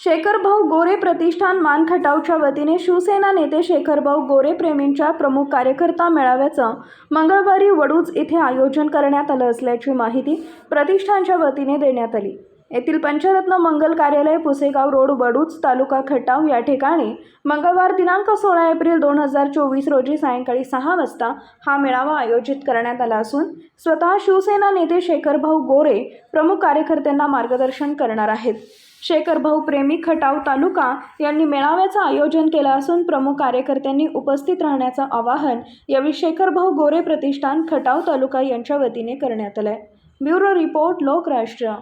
शेखरभाऊ गोरे प्रतिष्ठान मानखटावच्या वतीने शिवसेना नेते शेखरभाऊ गोरे प्रेमींच्या प्रमुख कार्यकर्ता मेळाव्याचं मंगळवारी वडूज इथे आयोजन करण्यात आलं असल्याची माहिती प्रतिष्ठानच्या वतीने देण्यात आली. येथील पंचरत्न मंगल कार्यालय पुसेगाव रोड वडूज तालुका खटाव या ठिकाणी मंगळवार दिनांक सोळा एप्रिल दोन हजार चोवीस रोजी सायंकाळी सहा वाजता हा मेळावा आयोजित करण्यात आला असून स्वतः शिवसेना नेते शेखरभाऊ गोरे प्रमुख कार्यकर्त्यांना मार्गदर्शन करणार आहेत. शेखरभाऊ प्रेमी खटाव तालुका यांनी मेळाव्याचं आयोजन केलं असून प्रमुख कार्यकर्त्यांनी उपस्थित राहण्याचं आवाहन यावेळी शेखरभाऊ गोरे प्रतिष्ठान खटाव तालुका यांच्या वतीने करण्यात आलंय. Bureau report Lokrashtra.